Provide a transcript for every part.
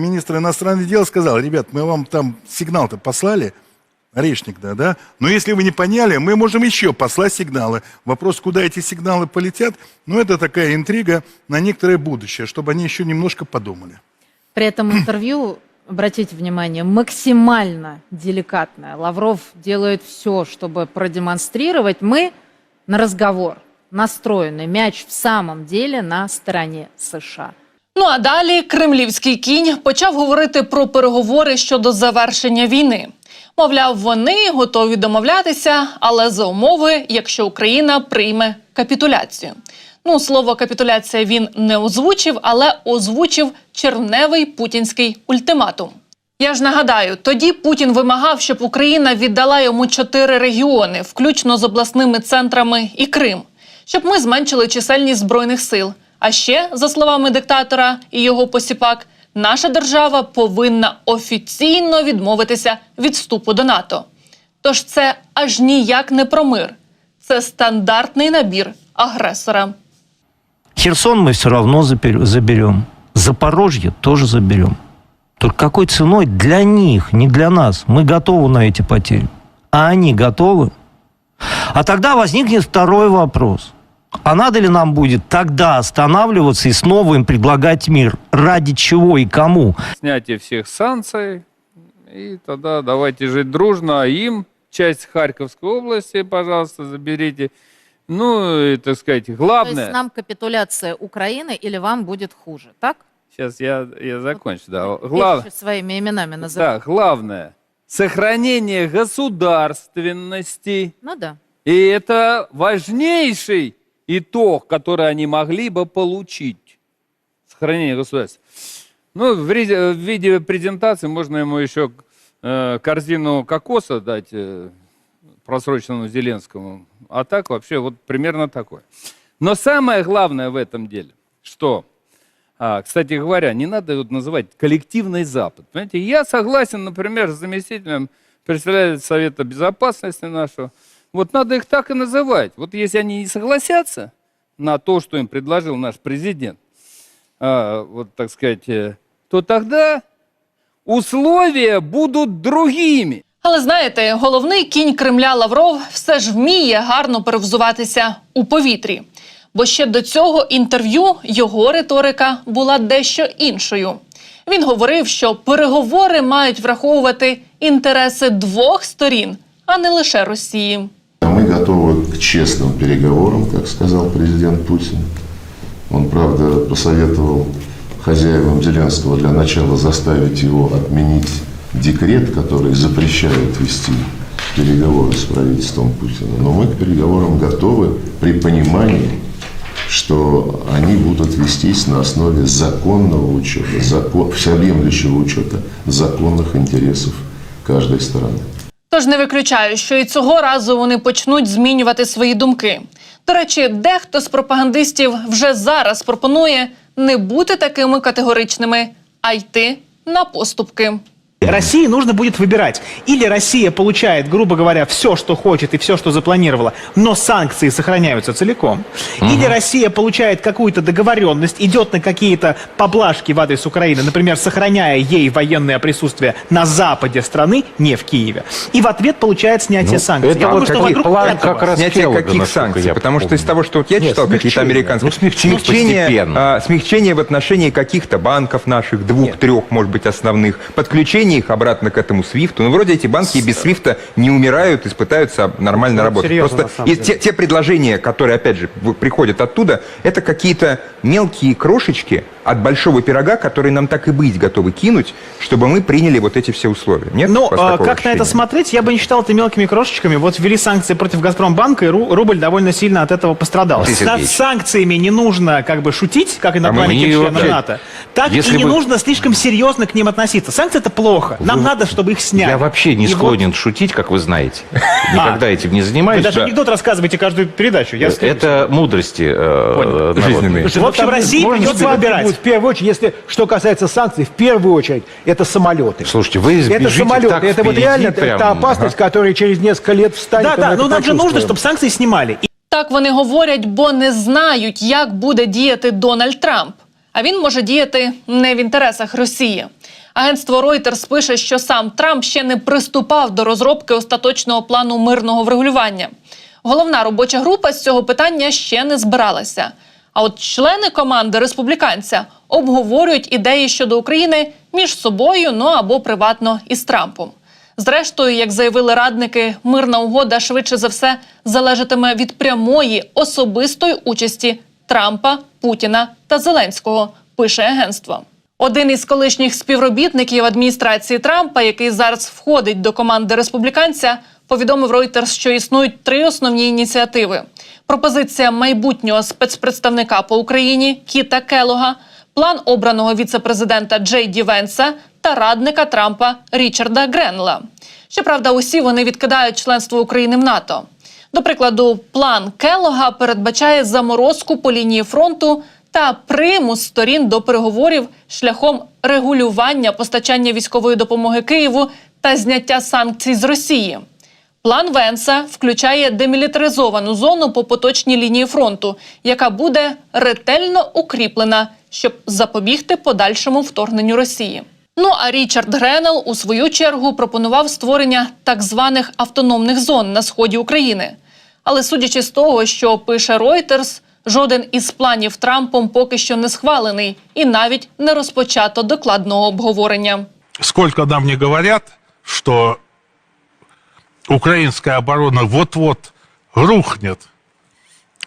Министр иностранных дел сказал, ребят, мы вам там сигнал-то послали, орешник, да, да, но если вы не поняли, мы можем еще послать сигналы. Вопрос, куда эти сигналы полетят, ну, это такая интрига на некоторое будущее, чтобы они еще немножко подумали. При этом интервью, обратите внимание, максимально деликатное. Лавров делает все, чтобы продемонстрировать. Мы на разговор настроены. Мяч в самом деле на стороне США. Ну а далі кремлівський кінь почав говорити про переговори щодо завершення війни. Мовляв, вони готові домовлятися, але за умови, якщо Україна прийме капітуляцію. Ну, слово капітуляція він не озвучив, але озвучив червневий путінський ультиматум. Я ж нагадаю, тоді Путін вимагав, щоб Україна віддала йому чотири регіони, включно з обласними центрами і Крим, щоб ми зменшили чисельність збройних сил. А ще, за словами диктатора і його посіпак, наша держава повинна офіційно відмовитися від вступу до НАТО. Тож це аж ніяк не про мир. Це стандартний набір агресора. Херсон мы все равно запер- заберем. Запорожье тоже заберем. Только какой ценой для них, не для нас. Мы готовы на эти потери. А они готовы? А тогда возникнет второй вопрос. А надо ли нам будет тогда останавливаться и снова им предлагать мир? Ради чего и кому? снятие всех санкций, и тогда давайте жить дружно, а им часть Харьковской области, пожалуйста, заберите. Ну, и, так сказать, То есть главное... нам капитуляция Украины или вам будет хуже, так? Сейчас я, я закончу, да. Вещи Глав... своими именами Да, называют. главное. Сохранение государственности. Ну да. И это важнейший итог, который они могли бы получить. Сохранение государства. Ну, в виде презентации можно ему еще э, корзину кокоса дать э, просроченному Зеленскому. А так вообще вот примерно такое. Но самое главное в этом деле, что, а, кстати говоря, не надо вот называть коллективный Запад. Понимаете, я согласен, например, с заместителем председателя Совета Безопасности нашего. Вот надо их так и называть. Вот если они не согласятся на то, что им предложил наш президент, вот так сказать, э, то тогда условия будут другими. Але знаєте, головний кінь Кремля Лавров все ж вміє гарно перевзуватися у повітрі. Бо ще до цього інтерв'ю його риторика була дещо іншою. Він говорив, що переговори мають враховувати інтереси двох сторін, а не лише Росії. Мы готовы к честным переговорам, как сказал президент Путин. Он, правда, посоветовал хозяевам Зеленского для начала заставить его отменить декрет, который запрещает вести переговоры с правительством Путина. Но мы к переговорам готовы при понимании, что они будут вестись на основе законного учета, закон, всеобъемлющего учета законных интересов каждой стороны. Тож не виключаю, що і цього разу вони почнуть змінювати свої думки. До речі, дехто з пропагандистів вже зараз пропонує не бути такими категоричними, а йти на поступки. России нужно будет выбирать. Или Россия получает, грубо говоря, все, что хочет и все, что запланировала, но санкции сохраняются целиком. Или Россия получает какую-то договоренность, идет на какие-то поблажки в адрес Украины, например, сохраняя ей военное присутствие на западе страны, не в Киеве. И в ответ получает снятие санкций. это Я думаю, вот что какие вокруг план этого- как раз Снятие Келлога, каких санкций? я Потому что из того, что вот я Нет, читал какие-то смягчение. американские... Ну, смягчение, постепенно. а, смягчение в отношении каких-то банков наших, двух-трех, может быть, основных, подключение их обратно к этому свифту. Ну, вроде эти банки и без свифта не умирают, и пытаются нормально Ну, работать. серьезно, Просто и те, те предложения, которые, опять же, приходят оттуда, это какие-то мелкие крошечки от большого пирога, которые нам так и быть готовы кинуть, чтобы мы приняли вот эти все условия. Нет? Ну, а, как на это ощущения? смотреть, я бы не считал это мелкими крошечками. Вот ввели санкции против «Газпромбанка», и ру- рубль довольно сильно от этого пострадал. Сергеевич. санкциями не нужно как бы шутить, как инопланетным не членам вообще- НАТО, так Если и не бы- нужно слишком серьезно к ним относиться. Санкции – это плохо. Нам надо, чтобы их сняли. Я вообще не И вот склонен шутить, как вы знаете. Никогда этим не Вы занимаюсь. даже да. анекдот рассказываете каждую передачу. Я Это мудрости э. Жизненные. В общем, России придется выбирать. будет в первую очередь, если что касается санкций, в первую очередь это самолеты. Слушайте, вы это бежите самолеты, так это вот впереди реально прям. та опасность, которая через несколько лет встанет. Да, и да, мы но это нам же нужно, почувствуем. чтобы санкции снимали. И Так вони говорять, бо не знають, як буде діяти Дональд Трамп. А він може діяти не в інтересах Росії. Агентство Reuters пише, що сам Трамп ще не приступав до розробки остаточного плану мирного врегулювання. Головна робоча група з цього питання ще не збиралася. А от члени команди республіканця обговорюють ідеї щодо України між собою, ну або приватно із Трампом. Зрештою, як заявили радники, мирна угода швидше за все залежатиме від прямої особистої участі Трампа, Путіна та Зеленського, пише агентство. Один із колишніх співробітників адміністрації Трампа, який зараз входить до команди республіканця, повідомив Reuters, що існують три основні ініціативи: пропозиція майбутнього спецпредставника по Україні Кіта Келога, план обраного віцепрезидента Джей Ді Венса та радника Трампа Річарда Гренла. Щоправда, усі вони відкидають членство України в НАТО. До прикладу, план Келога передбачає заморозку по лінії фронту та примус сторін до переговорів шляхом регулювання постачання військової допомоги Києву та зняття санкцій з Росії. План Венса включає демілітаризовану зону по поточній лінії фронту, яка буде ретельно укріплена, щоб запобігти подальшому вторгненню Росії. Ну а Річард Гренел у свою чергу пропонував створення так званих автономних зон на сході України. Але судячи з того, що пише Reuters, жоден із планів Трампом поки що не схвалений і навіть не розпочато докладного обговорення. сколько нам не говорят, что украинская оборона вот-вот рухнет,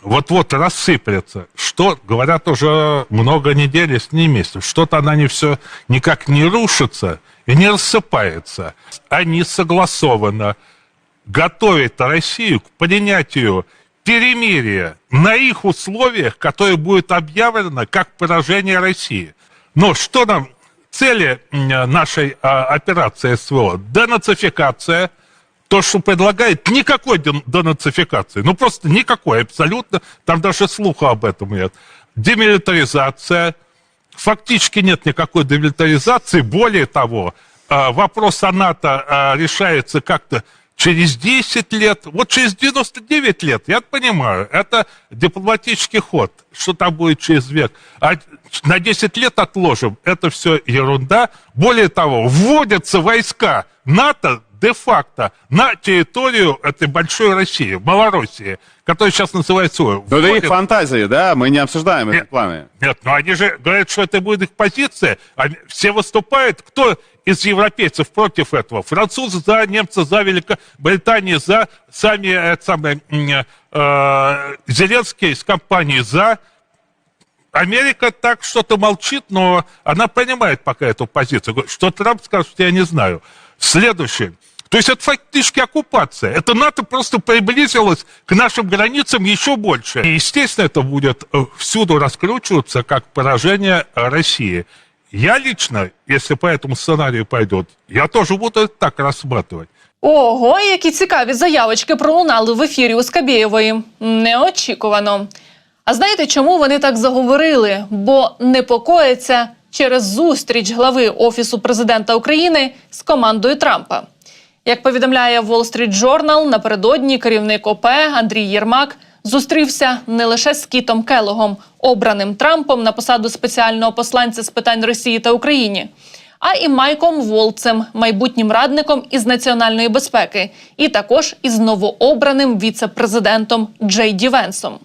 вот-вот рассыплется, что говорят уже много недель, если не месяцев, что-то она не все никак не рушится и не рассыпается. Они согласованно готовят Россию к принятию перемирия на их условиях, которое будет объявлено как поражение России. Но что нам цели нашей а, операции СВО? Денацификация, то, что предлагает, никакой ден- денацификации. Ну, просто никакой, абсолютно. Там даже слуха об этом нет. Демилитаризация. Фактически нет никакой демилитаризации. Более того, а, вопрос о НАТО а, решается как-то через 10 лет. Вот через 99 лет, я понимаю, это дипломатический ход. Что там будет через век? А на 10 лет отложим. Это все ерунда. Более того, вводятся войска НАТО де-факто на территорию этой большой России, Малороссии, которая сейчас называется... Ну, это их фантазии, да? Мы не обсуждаем эти Нет. планы. нет, но они же говорят, что это будет их позиция. Они- все выступают. Кто из европейцев против этого? Французы за, немцы за, Великобритания за, сами э, самые, м, э, Зеленский с компанией за. Америка так что-то молчит, но она понимает пока эту позицию. Что Трамп скажет, я не знаю. Следующее. То есть это фактически оккупация. Это НАТО просто приблизилось к нашим границам еще больше. И, естественно, это будет э, всюду раскручиваться как поражение э, России. Я лично, если по этому сценарию пойдет, я тоже буду это так рассматривать. Ого, які цікаві заявочки пролунали в ефірі у Скабєєвої. Неочікувано. А знаєте, чому вони так заговорили? Бо непокояться через зустріч глави Офісу президента України з командою Трампа. Як повідомляє Wall Street Journal, напередодні керівник ОП Андрій Єрмак зустрівся не лише з Кітом Келогом, обраним Трампом на посаду спеціального посланця з питань Росії та України, а і Майком Волцем, майбутнім радником із національної безпеки, і також із новообраним віце-президентом Джей Ді Венсом.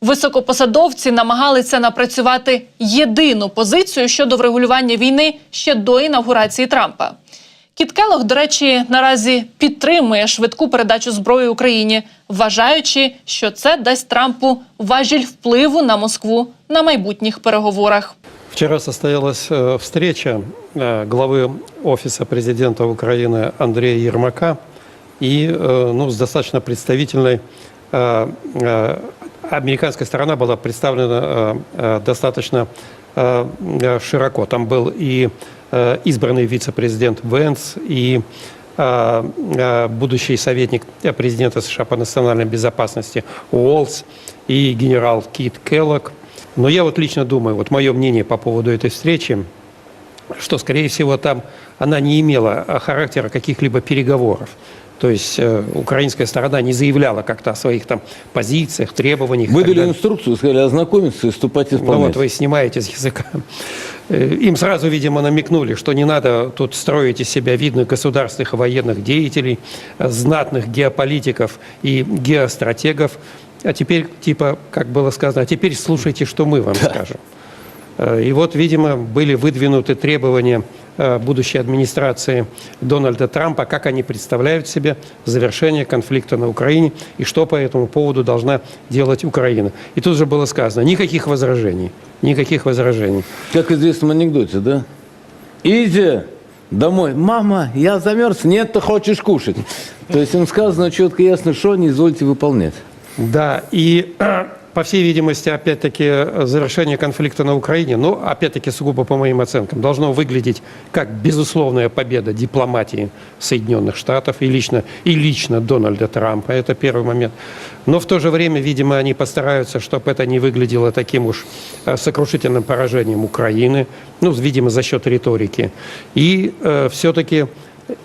Високопосадовці намагалися напрацювати єдину позицію щодо врегулювання війни ще до інавгурації Трампа. Кіт Келлог, до речі, наразі підтримує швидку передачу зброї Україні, вважаючи, що це дасть Трампу важіль впливу на Москву на майбутніх переговорах. Вчера состоялась э, встреча э, главы Офиса президента Украины Андрея Ермака и э, ну, с достаточно представительной э, э, американская сторона была представлена э, э, достаточно э, широко. Там был и избранный вице-президент Венс, и будущий советник президента США по национальной безопасности Уолс, и генерал Кит Келлог. Но я вот лично думаю, вот мое мнение по поводу этой встречи, что, скорее всего, там она не имела а, характера каких-либо переговоров. То есть э, украинская сторона не заявляла как-то о своих там позициях, требованиях. Выдали инструкцию, сказали ознакомиться и вступать Ну вот вы снимаете с языка. Э, Им сразу, видимо, намекнули, что не надо тут строить из себя видных государственных и военных деятелей, знатных геополитиков и геостратегов. А теперь, типа, как было сказано, а теперь слушайте, что мы вам скажем. Э, И вот, видимо, были выдвинуты требования э, будущей администрации Дональда Трампа, как они представляют себе завершение конфликта на Украине и что по этому поводу должна делать Украина. И тут же было сказано, никаких возражений, никаких возражений. Как в известном анекдоте, да? Иди домой. Мама, я замерз. Нет, ты хочешь кушать. То есть им сказано четко и ясно, что не извольте выполнять. Да, и по всей видимости, опять-таки, завершение конфликта на Украине, ну, опять-таки, сугубо по моим оценкам, должно выглядеть как безусловная победа дипломатии Соединенных Штатов и лично, и лично Дональда Трампа. Это первый момент. Но в то же время, видимо, они постараются, чтобы это не выглядело таким уж э, сокрушительным поражением Украины, ну, видимо, за счет риторики. И э, все-таки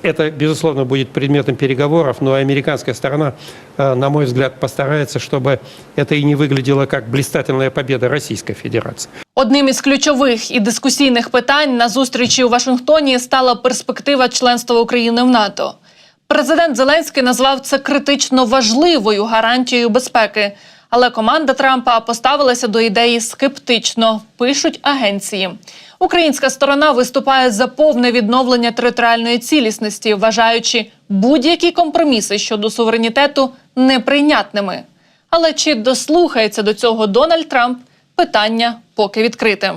это, безусловно, будет предметом переговоров, но американская сторона, э, на мой взгляд, постарается, чтобы это и не выглядело как блистательная победа Российской Федерации. Одним із ключових і дискусійних питань на зустрічі у Вашингтоні стала перспектива членства України в НАТО. Президент Зеленський назвав це критично важливою гарантією безпеки. Але команда Трампа поставилася до ідеї скептично, пишуть агенції. Українська сторона виступає за повне відновлення територіальної цілісності, вважаючи будь-які компроміси щодо суверенітету неприйнятними. Але чи дослухається до цього Дональд Трамп? Питання поки відкрите.